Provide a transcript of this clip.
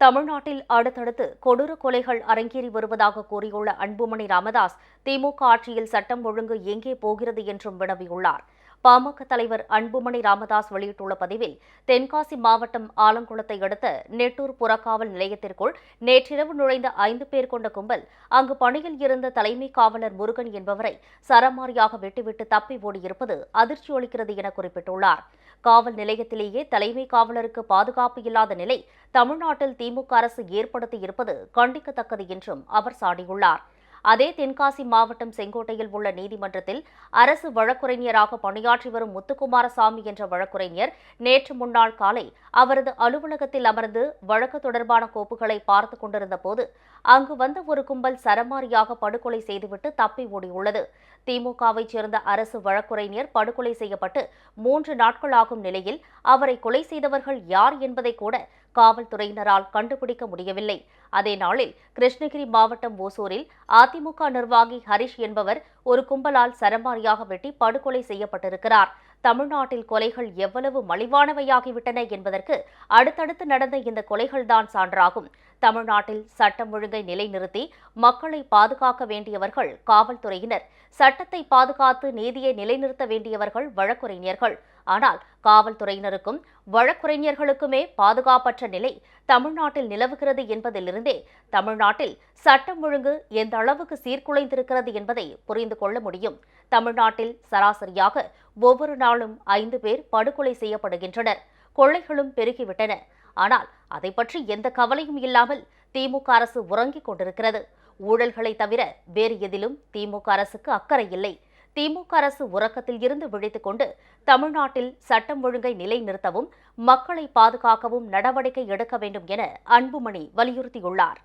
தமிழ்நாட்டில் அடுத்தடுத்து கொடூர கொலைகள் அரங்கேறி வருவதாக கூறியுள்ள அன்புமணி ராமதாஸ் திமுக ஆட்சியில் சட்டம் ஒழுங்கு எங்கே போகிறது என்றும் வினவியுள்ளார். பாமக தலைவர் அன்புமணி ராமதாஸ் வெளியிட்டுள்ள பதிவில் தென்காசி மாவட்டம் ஆலங்குளத்தை அடுத்த நெட்டூர் புறக்காவல் நிலையத்திற்குள் நேற்றிரவு நுழைந்த ஐந்து பேர் கொண்ட கும்பல் அங்கு பணியில் இருந்த தலைமை காவலர் முருகன் என்பவரை சரமாரியாக விட்டுவிட்டு தப்பி ஓடியிருப்பது அதிர்ச்சி அளிக்கிறது என குறிப்பிட்டுள்ளார். காவல் நிலையத்திலேயே தலைமை காவலருக்கு பாதுகாப்பு இல்லாத நிலை தமிழ்நாட்டில் திமுக அரசு ஏற்படுத்தியிருப்பது கண்டிக்கத்தக்கது என்றும் அவர் சாடியுள்ளார். அதே தென்காசி மாவட்டம் செங்கோட்டையில் உள்ள நீதிமன்றத்தில் அரசு வழக்குரைஞராக பணியாற்றி வரும் முத்துக்குமாரசாமி என்ற வழக்குரைஞர் நேற்று முன்னாள் காலை அவரது அலுவலகத்தில் அமர்ந்து வழக்கு தொடர்பான கோப்புகளை பார்த்து கொண்டிருந்த போது அங்கு வந்த ஒரு கும்பல் சரமாரியாக படுகொலை செய்துவிட்டு தப்பி ஓடியுள்ளது. திமுகவைச் சேர்ந்த அரசு வழக்குரைஞர் படுகொலை செய்யப்பட்டு மூன்று நாட்களாகும் நிலையில் அவரை கொலை செய்தவர்கள் யார் என்பதை கூட காவல்துறையினரால் கண்டுபிடிக்க முடியவில்லை. அதே நாளில் கிருஷ்ணகிரி மாவட்டம் ஓசூரில் அதிமுக நிர்வாகி ஹரிஷ் என்பவர் ஒரு கும்பலால் சரமாரியாக வெட்டி படுகொலை செய்யப்பட்டிருக்கிறார். தமிழ்நாட்டில் கொலைகள் எவ்வளவு மலிவானவையாகிவிட்டன என்பதற்கு அடுத்தடுத்து நடந்த இந்த கொலைகள்தான் சான்றாகும். தமிழ்நாட்டில் சட்டம் ஒழுங்கை நிலைநிறுத்தி மக்களை பாதுகாக்க வேண்டியவர்கள் காவல்துறையினர். சட்டத்தை பாதுகாத்து நீதியை நிலைநிறுத்த வேண்டியவர்கள் வழக்குரைஞர்கள். ஆனால் காவல்துறையினருக்கும் வழக்குரைஞர்களுக்குமே பாதுகாப்பற்ற நிலை தமிழ்நாட்டில் நிலவுகிறது என்பதிலிருந்தே தமிழ்நாட்டில் சட்டம் ஒழுங்கு எந்த அளவுக்கு சீர்குலைந்திருக்கிறது என்பதை புரிந்து கொள்ள முடியும். தமிழ்நாட்டில் சராசரியாக ஒவ்வொரு நாளும் ஐந்து பேர் படுகொலை செய்யப்படுகின்றனர். கொள்ளைகளும் பெருகிவிட்டன. ஆனால் அதை பற்றி எந்த கவலையும் இல்லாமல் திமுக அரசு உறங்கிக் கொண்டிருக்கிறது. ஊழல்களை தவிர வேறு எதிலும் திமுக அரசுக்கு அக்கறை இல்லை. திமுக அரசு உறக்கத்தில் இருந்து விழித்துக் கொண்டு தமிழ்நாட்டில் சட்டம் ஒழுங்கை நிலைநிறுத்தவும் மக்களை பாதுகாக்கவும் நடவடிக்கை எடுக்க வேண்டும் என அன்புமணி வலியுறுத்தியுள்ளார்.